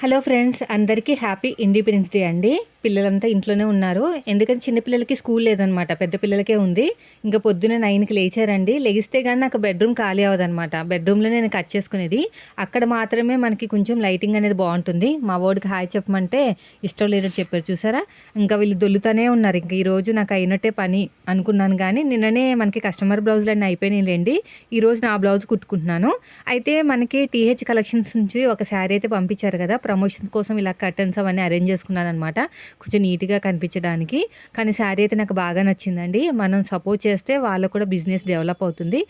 Hello friends అందరికీ happy independence day అండి. పిల్లలంతా ఇంట్లోనే ఉన్నారు. ఎందుకంటే చిన్నపిల్లలకి స్కూల్ లేదనమాట. పెద్ద పిల్లలకే ఉంది. ఇంకా పొద్దున్న నైన్కి లేచారండి. లేగిస్తే కానీ నాకు బెడ్రూమ్ ఖాళీ అవ్వదనమాట. బెడ్రూమ్లో నేను కట్ చేసుకునేది. అక్కడ మాత్రమే మనకి కొంచెం లైటింగ్ అనేది బాగుంటుంది. మా వాడికి హాయ్ చెప్పమంటే ఇష్టం లేదని చెప్పారు. చూసారా? ఇంకా వీళ్ళు దొల్లుతూనే ఉన్నారు. ఇంకా ఈరోజు నాకు అయినట్టే పని అనుకున్నాను కానీ నిన్ననే మనకి కస్టమర్ బ్లౌజులు అన్నీ అయిపోయినాయిలేండి. ఈరోజు నా బ్లౌజ్ కుట్టుకుంటున్నాను. అయితే మనకి టీహెచ్ కలెక్షన్స్ నుంచి ఒక శారీ అయితే పంపించారు కదా. ప్రమోషన్స్ కోసం ఇలా కర్టన్స్ అవన్నీ అరేంజ్ చేసుకున్నాను అనమాట కొంచెం నీట్గా కనిపించడానికి. కానీ శారీ అయితే నాకు బాగా నచ్చిందండి. మనం సపోర్ట్ చేస్తే వాళ్ళకు కూడా బిజినెస్ డెవలప్ అవుతుంది.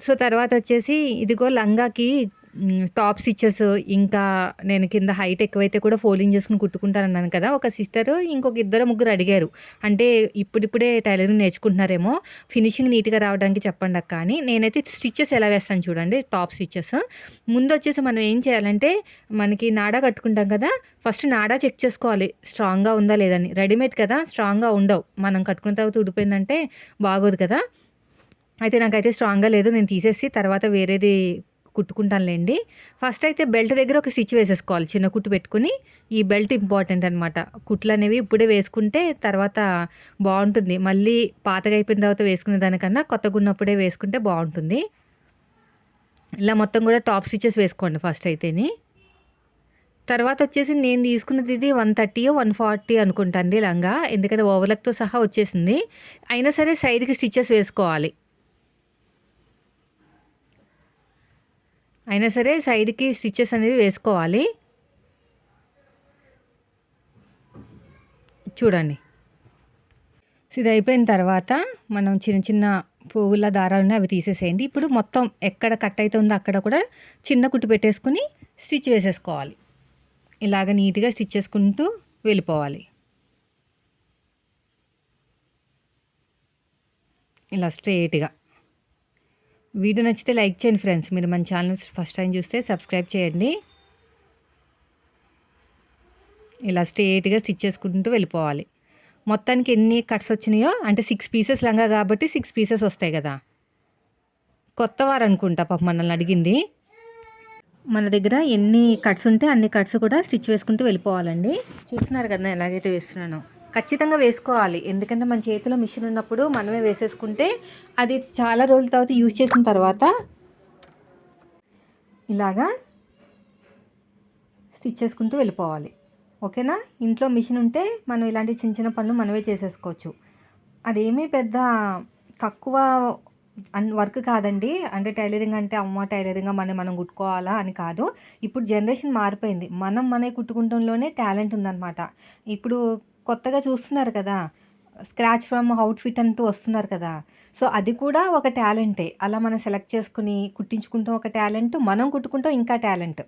సో తర్వాత వచ్చేసి ఇదిగో లంగాకి టాప్ స్టిచెస్ ఇంకా నేను కింద హైట్ ఎక్కువైతే కూడా ఫోల్డింగ్ చేసుకుని కుట్టుకుంటానన్నాను కదా ఒక సిస్టర్ ఇంకొక ఇద్దరు ముగ్గురు అడిగారు. అంటే ఇప్పుడిప్పుడే టైలరింగ్ నేర్చుకుంటున్నారేమో ఫినిషింగ్ నీట్గా రావడానికి చెప్పండి అక్క అని. నేనైతే స్టిచెస్ ఎలా వేస్తాను చూడండి టాప్ స్టిచెస్ ముందు వచ్చేసి మనం ఏం చేయాలంటే మనకి నాడా కట్టుకుంటాం కదా ఫస్ట్ నాడా చెక్ చేసుకోవాలి స్ట్రాంగ్గా ఉందా లేదని రెడీమేడ్ కదా స్ట్రాంగ్గా ఉండవు. మనం కట్టుకున్న తర్వాత ఉడిపోయిందంటే బాగోదు కదా. అయితే నాకైతే స్ట్రాంగ్గా లేదు నేను తీసేసి తర్వాత వేరేది కుట్టుకుంటానులేండి. ఫస్ట్ అయితే బెల్ట్ దగ్గర ఒక స్టిచ్ వేసేసుకోవాలి చిన్న కుట్టు పెట్టుకుని. ఈ బెల్ట్ ఇంపార్టెంట్ అనమాట కుట్లు అనేవి ఇప్పుడే వేసుకుంటే తర్వాత బాగుంటుంది. మళ్ళీ పాతగా అయిపోయిన తర్వాత వేసుకునే దానికన్నా కొత్తగా ఉన్నప్పుడే వేసుకుంటే బాగుంటుంది. ఇలా మొత్తం కూడా టాప్ స్టిచెస్ వేసుకోండి ఫస్ట్ అయితేని. తర్వాత వచ్చేసి నేను తీసుకున్నది ఇది వన్ థర్టీ వన్ ఫార్టీ అనుకుంటాండి లంగా. ఎందుకంటే ఓవర్లక్తో సహా వచ్చేసింది. అయినా సరే సైడ్కి స్టిచెస్ వేసుకోవాలి. అయినా సరే సైడ్కి స్టిచ్చెస్ అనేవి వేసుకోవాలి. చూడండి. ఇది అయిపోయిన తర్వాత మనం చిన్న చిన్న పువ్వుల దారాలు అవి తీసేసేయండి. ఇప్పుడు మొత్తం ఎక్కడ కట్ అవుతుందో అక్కడ కూడా చిన్న కుట్టు పెట్టేసుకుని స్టిచ్ వేసేసుకోవాలి. ఇలాగ నీట్గా స్టిచ్ చేసుకుంటూ వెళ్ళిపోవాలి. ఇలా స్ట్రేట్గా వీడియో నచ్చితే లైక్ చేయండి ఫ్రెండ్స్. మీరు మన ఛానల్ ఫస్ట్ టైం చూస్తే సబ్స్క్రైబ్ చేయండి. ఇలా స్ట్రేట్గా స్టిచ్ చేసుకుంటూ వెళ్ళిపోవాలి. మొత్తానికి ఎన్ని కట్స్ వచ్చినాయో అంటే సిక్స్ పీసెస్ లంగా కాబట్టి సిక్స్ పీసెస్ వస్తాయి కదా. కొత్త వారు అనుకుంటా పాప మనల్ని అడిగింది. మన దగ్గర ఎన్ని కట్స్ ఉంటే అన్ని కట్స్ కూడా స్టిచ్ వేసుకుంటూ వెళ్ళిపోవాలండి. చూస్తున్నారు కదా నేను ఎలాగైతే వేస్తున్నానో. ఖచ్చితంగా వేసుకోవాలి. ఎందుకంటే మన చేతిలో మిషన్ ఉన్నప్పుడు మనమే వేసేసుకుంటే అది చాలా రోజుల తర్వాత యూజ్ చేసిన తర్వాత ఇలాగా స్టిచ్ చేసుకుంటూ వెళ్ళిపోవాలి. ఓకేనా? ఇంట్లో మిషన్ ఉంటే మనం ఇలాంటి చిన్న చిన్న పనులు మనమే చేసేసుకోవచ్చు. అదేమీ పెద్ద తక్కువ అన్ వర్క్ కాదండి. అంటే టైలరింగ్ అంటే అమ్మ టైలరింగ్ మనం మనం కుట్టుకోవాలా అని కాదు. ఇప్పుడు జనరేషన్ మారిపోయింది. మనం మనే కుట్టుకుంటంలోనే టాలెంట్ ఉందన్నమాట. ఇప్పుడు కొత్తగా చూస్తున్నారు కదా. స్క్రాచ్ ఫ్రమ్ అవుట్ఫిట్ అంటూ వస్తున్నారు కదా. సో అది కూడా ఒక టాలెంటే. అలా మనం సెలెక్ట్ చేసుకుని కుట్టించుకుంటాం ఒక టాలెంట్ మనం కుట్టుకుంటాం ఇంకా టాలెంట్.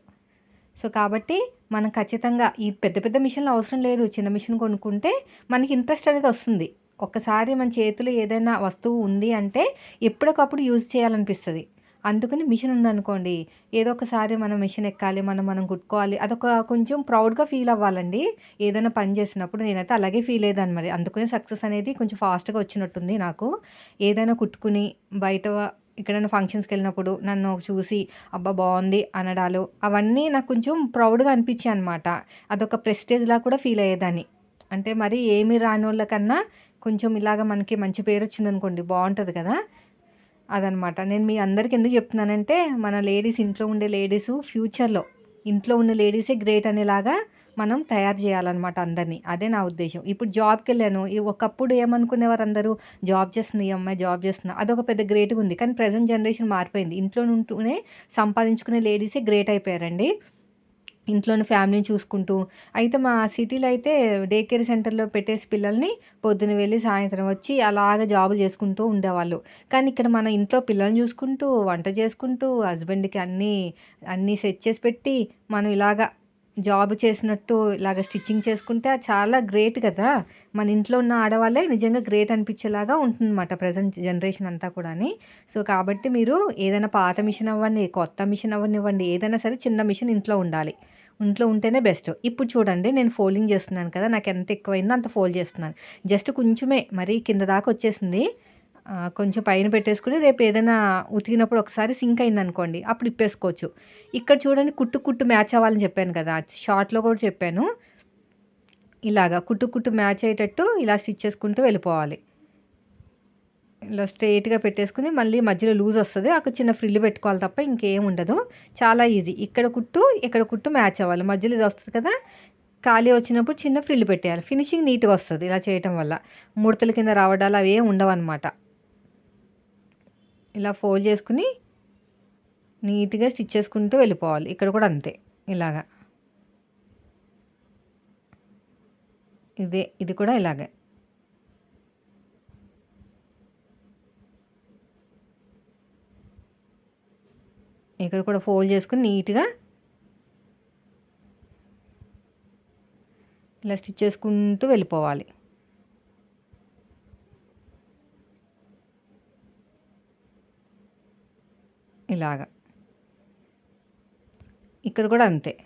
సో కాబట్టి మనం ఖచ్చితంగా ఈ పెద్ద పెద్ద మిషన్లు అవసరం లేదు. చిన్న మిషన్ కొనుక్కుంటే మనకి ఇంట్రెస్ట్ అనేది వస్తుంది. ఒక్కసారి మన చేతిలో ఏదైనా వస్తువు ఉంది అంటే ఎప్పటికప్పుడు యూజ్ చేయాలనిపిస్తుంది. అందుకని మిషన్ ఉందనుకోండి ఏదో ఒకసారి మనం మిషన్ ఎక్కాలి మనం మనం కుట్టుకోవాలి అదొక కొంచెం ప్రౌడ్గా ఫీల్ అవ్వాలండి. ఏదైనా పని చేసినప్పుడు నేనైతే అలాగే ఫీల్ అయ్యేదాన్ని మరి. అందుకని సక్సెస్ అనేది కొంచెం ఫాస్ట్గా వచ్చినట్టుంది నాకు. ఏదైనా కుట్టుకుని బయట ఎక్కడైనా ఫంక్షన్స్కి వెళ్ళినప్పుడు నన్ను చూసి అబ్బా బాగుంది అనడాలు అవన్నీ నాకు కొంచెం ప్రౌడ్గా అనిపించాయి అనమాట అదొక ప్రెస్టేజ్లా కూడా ఫీల్ అయ్యేదాన్ని. అంటే మరి ఏమి రాని వాళ్ళకన్నా కొంచెం ఇలాగ మనకి మంచి పేరు వచ్చిందనుకోండి బాగుంటుంది కదా. అదనమాట. నేను మీ అందరికి ఎందుకు చెప్తున్నానంటే మన లేడీస్ ఇంట్లో ఉండే లేడీస్ ఫ్యూచర్లో ఇంట్లో ఉన్న లేడీసే గ్రేట్ అనేలాగా మనం తయారు చేయాలన్నమాట అందరినీ. అదే నా ఉద్దేశం. ఇప్పుడు జాబ్కి వెళ్ళాను ఒకప్పుడు ఏమనుకునేవారు అందరూ జాబ్ చేస్తుంది ఈ అమ్మాయి జాబ్ చేస్తున్నా అదొక పెద్ద గ్రేట్గా ఉంది కానీ ప్రజెంట్ జనరేషన్ మారిపోయింది. ఇంట్లో ఉంటూనే సంపాదించుకునే లేడీసే గ్రేట్ అయిపోయారండి. ఇంట్లోని ఫ్యామిలీని చూసుకుంటూ. అయితే మా సిటీలో అయితే డే కేర్ సెంటర్లో పెట్టేసి పిల్లల్ని పొద్దున వెళ్ళి సాయంత్రం వచ్చి అలాగ జాబులు చేసుకుంటూ ఉండేవాళ్ళు. కానీ ఇక్కడ మన ఇంట్లో పిల్లల్ని చూసుకుంటూ వంట చేసుకుంటూ హస్బెండ్కి అన్నీ అన్నీ సెట్ చేసి పెట్టి మనం ఇలాగ జాబ్ చేసినట్టు ఇలాగ స్టిచ్చింగ్ చేసుకుంటే అది చాలా గ్రేట్ కదా. మన ఇంట్లో ఉన్న ఆడవాళ్ళే నిజంగా గ్రేట్ అనిపించేలాగా ఉంటుందన్నమాట ప్రజెంట్ జనరేషన్ అంతా కూడాని. సో కాబట్టి మీరు ఏదైనా పాత మిషన్ అవ్వండి కొత్త మిషన్ అవ్వనివ్వండి ఏదైనా సరే చిన్న మిషన్ ఇంట్లో ఉండాలి. ఇంట్లో ఉంటేనే బెస్ట్. ఇప్పుడు చూడండి నేను ఫోల్డింగ్ చేస్తున్నాను కదా నాకు ఎంత ఎక్కువైందో అంత ఫోల్డ్ చేస్తున్నాను. జస్ట్ కొంచెమే మరీ కింద దాకా వచ్చేసింది. కొంచెం పైన పెట్టేసుకుని రేపు ఏదైనా ఉతికినప్పుడు ఒకసారి సింక్ అయిందనుకోండి అప్పుడు ఇప్పేసుకోవచ్చు. ఇక్కడ చూడండి కుట్టు కుట్టు మ్యాచ్ అవ్వాలని చెప్పాను కదా షార్ట్లో కూడా చెప్పాను. ఇలాగా కుట్టు కుట్టు మ్యాచ్ అయ్యేటట్టు ఇలా స్టిచ్ చేసుకుంటూ వెళ్ళిపోవాలి. ఇలా స్ట్రైట్గా పెట్టేసుకుని మళ్ళీ మధ్యలో లూజ్ వస్తుంది అక్కడ చిన్న ఫ్రిల్ పెట్టుకోవాలి తప్ప ఇంకేం ఉండదు. చాలా ఈజీ. ఇక్కడ కుట్టు ఇక్కడ కుట్టు మ్యాచ్ అవ్వాలి. మధ్యలో ఇది వస్తుంది కదా ఖాళీ వచ్చినప్పుడు చిన్న ఫ్రిల్ పెట్టేయాలి. ఫినిషింగ్ నీట్గా వస్తుంది ఇలా చేయటం వల్ల. ముడతల కింద రావడాలు అవి ఏం ఉండవు అనమాట ఇలా ఫోల్డ్ చేసుకుని నీట్గా స్టిచ్ చేసుకుంటూ వెళ్ళిపోవాలి. ఇక్కడ కూడా అంతే. ఇలాగా. ఇదే ఇది కూడా ఇలాగే. ఇక్కడ కూడా ఫోల్డ్ చేసుకుని నీట్గా ఇలా స్టిచ్ చేసుకుంటూ వెళ్ళిపోవాలి. ఇలాగా. ఇక్కడ కూడా అంతే.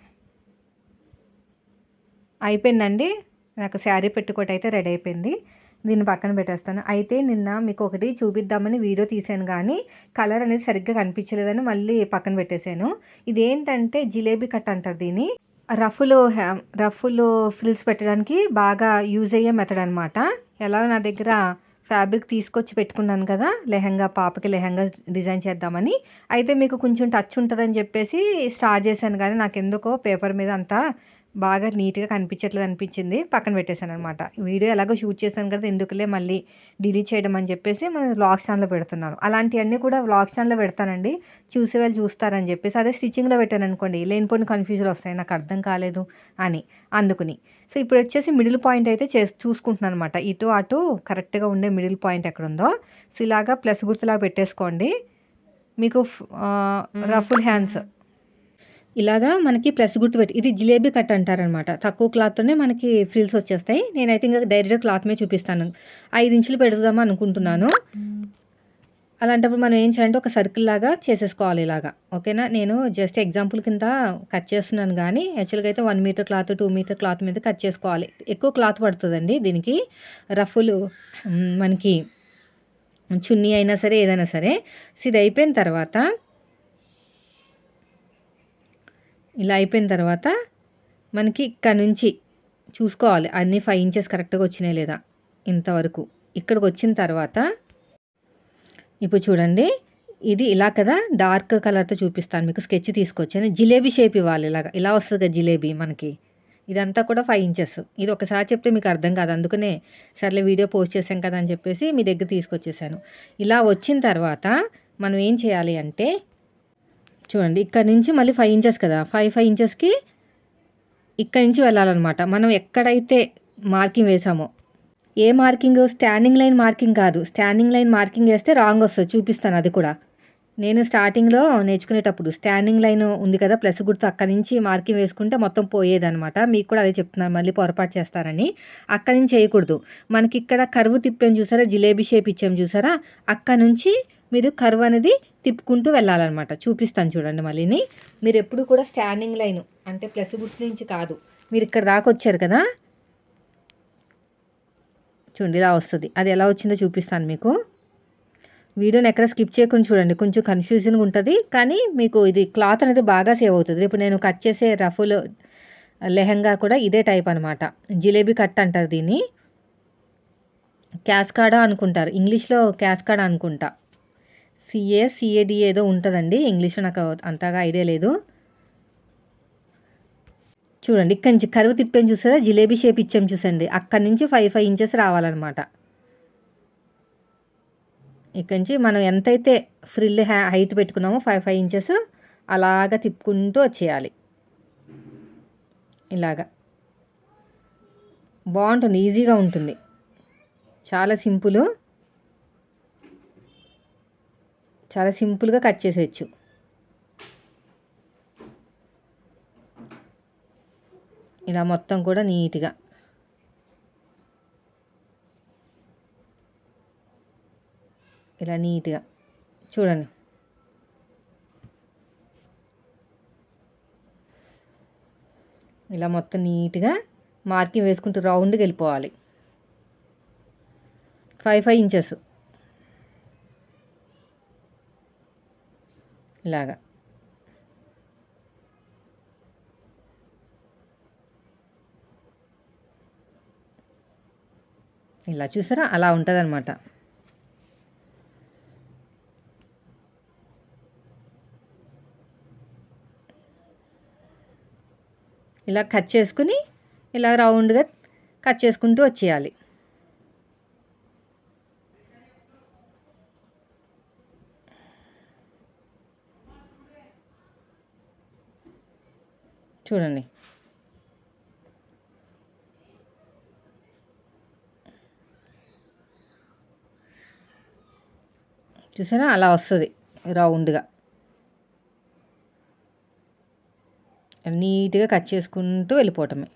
అయిపోయిందండి. నాకు శారీ పెట్టుకోటి అయితే రెడీ అయిపోయింది. దీన్ని పక్కన పెట్టేస్తాను. అయితే నిన్న మీకు ఒకటి చూపిద్దామని వీడియో తీసాను కానీ కలర్ అనేది సరిగ్గా కనిపించలేదని మళ్ళీ పక్కన పెట్టేశాను. ఇదేంటంటే జిలేబీ కట్ అంటారు దీన్ని. రఫ్లో హ్యా- రఫ్లో ఫ్రిల్స్ పెట్టడానికి బాగా యూజ్ అయ్యే మెథడ్ అనమాట ఎలా నా దగ్గర ఫ్యాబ్రిక్ తీసుకొచ్చి పెట్టుకున్నాను కదా లెహంగా పాపకి లెహంగా డిజైన్ చేద్దామని. అయితే మీకు కొంచెం టచ్ ఉంటుందని చెప్పేసి స్టార్ట్ చేశాను కానీ నాకు ఎందుకో పేపర్ మీద అంతా బాగా నీట్గా కనిపించట్లేదు అనిపించింది. పక్కన పెట్టేశాను అనమాట వీడియో ఎలాగో షూట్ చేశాను కదా ఎందుకులే మళ్ళీ డిలీట్ చేయడం అని చెప్పేసి మన వ్లాగ్ ఛానల్లో పెడుతున్నాను. అలాంటివన్నీ కూడా వ్లాగ్ ఛానల్లో పెడతానండి. చూసే వాళ్ళు చూస్తారని చెప్పేసి అదే స్టిచ్చింగ్లో పెట్టాను అనుకోండి లేనిపోయిన కన్ఫ్యూజన్ వస్తాయి. నాకు అర్థం కాలేదు అని అందుకుని. సో ఇప్పుడు వచ్చేసి మిడిల్ పాయింట్ అయితే చే చూసుకుంటున్నాను అనమాట ఇటు అటు కరెక్ట్గా ఉండే మిడిల్ పాయింట్ ఎక్కడ ఉందో సో ఇలాగా ప్లస్ గుర్తులాగా పెట్టేసుకోండి. మీకు రఫుల్ హ్యాండ్స్. ఇలాగా మనకి ప్లస్ గుర్తు పెట్టి ఇది జిలేబీ కట్ అంటారనమాట. తక్కువ క్లాత్తోనే మనకి ఫ్రిల్స్ వచ్చేస్తాయి. నేనైతే ఇంకా డైరెక్ట్గా క్లాత్ మీద చూపిస్తాను. ఐదు ఇంచులు పెడదామా అనుకుంటున్నాను. అలాంటప్పుడు మనం ఏం చేయాలంటే ఒక సర్కిల్ లాగా చేసేసుకోవాలి ఇలాగా. ఓకేనా? నేను జస్ట్ ఎగ్జాంపుల్ కింద కట్ చేస్తున్నాను కానీ యాక్చువల్గా అయితే one metre cloth two metre cloth మీద కట్ చేసుకోవాలి. ఎక్కువ క్లాత్ పడుతుందండి దీనికి. రఫులు మనకి చున్నీ అయినా సరే ఏదైనా సరే. ఇది అయిపోయిన తర్వాత ఇలా అయిపోయిన తర్వాత మనకి ఇక్కడ నుంచి చూసుకోవాలి. అన్ని ఫైవ్ ఇంచెస్ కరెక్ట్గా వచ్చినాయి లేదా? ఇంతవరకు. ఇక్కడికి వచ్చిన తర్వాత ఇప్పుడు చూడండి. ఇది ఇలా కదా? డార్క్ కలర్తో చూపిస్తాను. మీకు స్కెచ్ తీసుకొచ్చాను జిలేబీ షేప్ ఇవ్వాలి ఇలాగా. ఇలా వస్తుంది కదా జిలేబీ మనకి. ఇదంతా కూడా ఫైవ్ ఇంచెస్ ఇది ఒకసారి చెప్తే మీకు అర్థం కాదు. అందుకనే సర్లే వీడియో పోస్ట్ చేశాం కదా అని చెప్పేసి మీ దగ్గర తీసుకొచ్చేసాను. ఇలా వచ్చిన తర్వాత మనం ఏం చేయాలి అంటే చూడండి ఇక్కడ నుంచి మళ్ళీ ఫైవ్ ఇంచెస్ కదా. ఫైవ్ ఫైవ్ ఇంచెస్కి ఇక్కడ నుంచి వెళ్ళాలన్నమాట. మనం ఎక్కడైతే మార్కింగ్ వేసామో ఏ మార్కింగ్ స్టాండింగ్ లైన్ మార్కింగ్ కాదు. స్టాండింగ్ లైన్ మార్కింగ్ వేస్తే రాంగ్ వస్తుంది. చూపిస్తాను అది కూడా. నేను స్టార్టింగ్లో నేర్చుకునేటప్పుడు స్టాండింగ్ లైన్ ఉంది కదా ప్లస్ గుర్తు అక్కడి నుంచి మార్కింగ్ వేసుకుంటే మొత్తం పోయేదనమాట మీకు కూడా అదే చెప్తున్నాను మళ్ళీ పొరపాటు చేస్తారని. అక్కడి నుంచి చేయకూడదు. మనకి ఇక్కడ కరువు తిప్పాం చూసారా? జిలేబీ షేప్ ఇచ్చాం చూసారా? అక్కడ నుంచి మీరు కర్వ్ అనేది తిప్పుకుంటూ వెళ్ళాలన్నమాట. చూపిస్తాను చూడండి మళ్ళీని. మీరు ఎప్పుడు కూడా స్టాండింగ్ లైన్ అంటే ప్లస్ గుర్తు నుంచి కాదు. మీరు ఇక్కడ దాకా వచ్చారు కదా? చూడండి ఇలా వస్తుంది. అది ఎలా వచ్చిందో చూపిస్తాను మీకు. వీడియోని ఎక్కడ స్కిప్ చేయకుండా చూడండి. కొంచెం కన్ఫ్యూజన్గా ఉంటుంది. కానీ మీకు ఇది క్లాత్ అనేది బాగా సేవ్ అవుతుంది. ఇప్పుడు నేను కట్ చేసే రఫుల్ లెహంగా కూడా ఇదే టైప్ అనమాట జిలేబీ కట్ అంటారు దీన్ని. క్యాస్కాడా అనుకుంటారు. ఇంగ్లీష్లో క్యాస్కాడా అనుకుంటా. సిఏ సిఏడి ఏదో ఉంటుందండి. ఇంగ్లీష్లో నాకు అంతగా ఐడియా లేదు. చూడండి ఇక్కడి నుంచి కరువు తిప్పని చూసారా జిలేబీ షేప్ ఇచ్చాం చూసండి. అక్కడి నుంచి ఫైవ్ ఫైవ్ ఇంచెస్ రావాలన్నమాట. ఇక్కడి నుంచి మనం ఎంతైతే ఫ్రిల్ హ్యా హైట్ పెట్టుకున్నామో ఫైవ్ ఫైవ్ ఇంచెస్ అలాగా తిప్పుకుంటూ వచ్చేయాలి. ఇలాగా. బాగుంటుంది ఈజీగా ఉంటుంది. చాలా సింపుల్. చాలా సింపుల్గా కట్ చేసేయచ్చు. ఇలా మొత్తం కూడా నీట్గా. ఇలా నీట్గా. చూడండి. ఇలా మొత్తం నీట్గా మార్కింగ్ వేసుకుంటూ రౌండ్కి వెళ్ళిపోవాలి. Five five inches. ఇలాగా ఇలా చూసారా? అలా ఉంటుంది అనమాట ఇలా కట్ చేసుకుని ఇలా రౌండ్గా కట్ చేసుకుంటూ వచ్చేయాలి. చూడండి. చూసారా? అలా వస్తుంది రౌండ్గా. నీట్గా కట్ చేసుకుంటూ వెళ్ళిపోవటమే.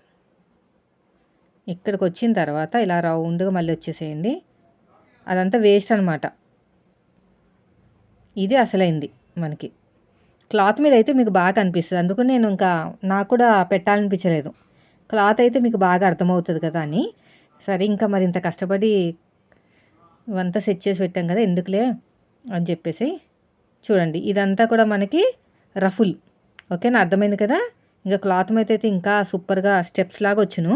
ఇక్కడికి వచ్చిన తర్వాత ఇలా రౌండ్గా మళ్ళీ వచ్చేసేయండి. అదంతా వేస్ట్ అనమాట ఇది అసలైంది మనకి. క్లాత్ మీద అయితే మీకు బాగా అనిపిస్తుంది అందుకు నేను ఇంకా నాకు కూడా పెట్టాలనిపించలేదు. క్లాత్ అయితే మీకు బాగా అర్థమవుతుంది కదా అని. సరే ఇంకా మరి ఇంత కష్టపడి ఇవంతా సెట్ చేసి పెట్టాం కదా ఎందుకులే అని చెప్పేసి చూడండి. ఇదంతా కూడా మనకి రఫుల్. ఓకేనా? అర్థమైంది కదా? ఇంకా క్లాత్ మీద అయితే ఇంకా సూపర్గా స్టెప్స్ లాగా వచ్చును.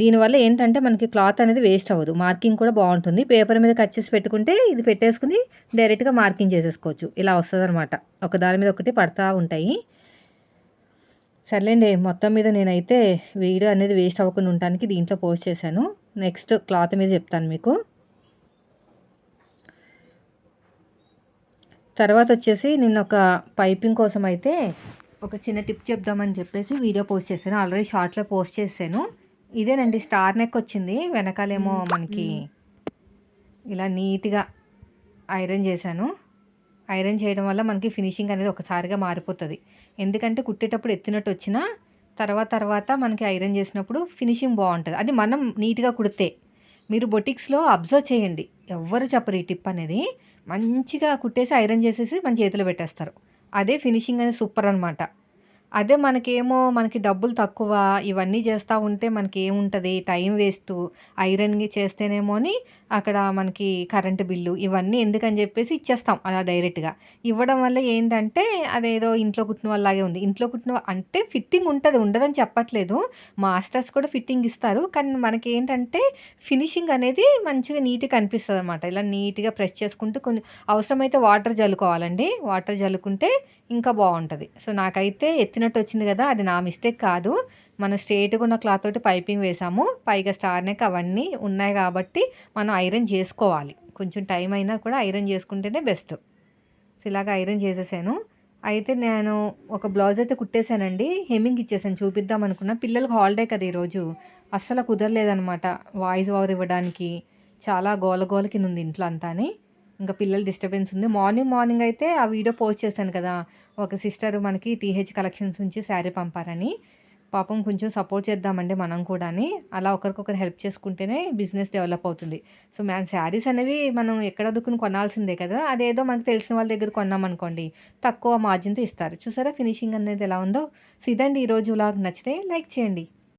దీనివల్ల ఏంటంటే మనకి క్లాత్ అనేది వేస్ట్ అవ్వదు. మార్కింగ్ కూడా బాగుంటుంది. పేపర్ మీద కట్ చేసి పెట్టుకుంటే ఇది పెట్టేసుకుని డైరెక్ట్గా మార్కింగ్ చేసేసుకోవచ్చు. ఇలా వస్తుంది అనమాట ఒక దాని మీద ఒకటి పడతా ఉంటాయి. సర్లేండి మొత్తం మీద నేనైతే వీడియో అనేది వేస్ట్ అవ్వకుండా ఉండటానికి దీంట్లో పోస్ట్ చేశాను. నెక్స్ట్ క్లాత్ మీద చెప్తాను మీకు. తర్వాత వచ్చేసి నిన్న ఒక పైపింగ్ కోసం అయితే ఒక చిన్న టిప్ చెప్దామని చెప్పేసి వీడియో పోస్ట్ చేశాను. ఆల్రెడీ షార్ట్లో పోస్ట్ చేశాను. ఇదేనండి స్టార్ నెక్ వచ్చింది. వెనకాలేమో మనకి ఇలా నీట్గా ఐరన్ చేశాను. ఐరన్ చేయడం వల్ల మనకి ఫినిషింగ్ అనేది ఒకసారిగా మారిపోతుంది. ఎందుకంటే కుట్టేటప్పుడు ఎత్తినట్టు వచ్చినా తర్వాత తర్వాత మనకి ఐరన్ చేసినప్పుడు ఫినిషింగ్ బాగుంటుంది. అది మనం నీట్గా కుడితే మీరు బొటిక్స్లో అబ్జర్వ్ చేయండి. ఎవ్వరు చెప్పరు ఈ టిప్ అనేది. మంచిగా కుట్టేసి ఐరన్ చేసేసి మన చేతిలో పెట్టేస్తారు. అదే ఫినిషింగ్ అనేది సూపర్ అనమాట అదే మనకేమో మనకి డబ్బులు తక్కువ ఇవన్నీ చేస్తూ ఉంటే మనకి ఏముంటుంది టైం వేస్ట్. ఐరన్కి చేస్తేనేమో అని అక్కడ మనకి కరెంటు బిల్లు ఇవన్నీ ఎందుకని చెప్పేసి ఇచ్చేస్తాం అలా డైరెక్ట్గా. ఇవ్వడం వల్ల ఏంటంటే అదేదో ఇంట్లో కుట్టిన వాళ్ళలాగే ఉంది. ఇంట్లో కుట్టిన అంటే ఫిట్టింగ్ ఉంటుంది ఉండదని చెప్పట్లేదు. మాస్టర్స్ కూడా ఫిట్టింగ్ ఇస్తారు. కానీ మనకి ఏంటంటే ఫినిషింగ్ అనేది మంచిగా నీట్గా కనిపిస్తుంది అనమాట ఇలా నీట్గా ప్రెస్ చేసుకుంటూ కొంచెం అవసరమైతే వాటర్ జల్లుకోవాలండి. వాటర్ జల్లుకుంటే ఇంకా బాగుంటుంది. సో నాకైతే ఎత్తినట్టు వచ్చింది కదా అది నా మిస్టేక్ కాదు. మనం స్ట్రేట్గా ఉన్న క్లాత్ తోటి పైపింగ్ వేసాము. పైగా స్టార్ నెక్ అవన్నీ ఉన్నాయి కాబట్టి మనం ఐరన్ చేసుకోవాలి. కొంచెం టైం అయినా కూడా ఐరన్ చేసుకుంటేనే బెస్ట్ సో ఇలాగ ఐరన్ చేసేసాను. అయితే నేను ఒక బ్లౌజ్ అయితే కుట్టేశానండి. హెమ్మింగ్ ఇచ్చేసాను. చూపిద్దాం అనుకున్నా. పిల్లలకు హాలిడే కదా ఈరోజు అస్సలు కుదరలేదనమాట వాయిస్ ఓవర్ ఇవ్వడానికి. చాలా గోల గోల కింద ఉంది ఇంట్లో అంతా ఇంకా పిల్లల డిస్టర్బెన్స్ ఉంది. మార్నింగ్ మార్నింగ్ అయితే ఆ వీడియో పోస్ట్ చేశాను కదా. ఒక సిస్టర్ మనకి టీహెచ్ కలెక్షన్స్ నుంచి శారీ పంపారని. పాపం కొంచెం సపోర్ట్ చేద్దామండి మనం కూడా అలా ఒకరికొకరు హెల్ప్ చేసుకుంటేనే బిజినెస్ డెవలప్ అవుతుంది. సో మ్యాన్ శారీస్ అనేవి మనం ఎక్కడ దుక్కుని కొనాల్సిందే కదా. అదేదో మనకు తెలిసిన వాళ్ళ దగ్గర కొన్నామనుకోండి తక్కువ మార్జిన్తో ఇస్తారు. చూసారా ఫినిషింగ్ అనేది ఎలా ఉందో? సో ఇదండి ఈరోజు వ్లాగ్ నచ్చితే లైక్ చేయండి.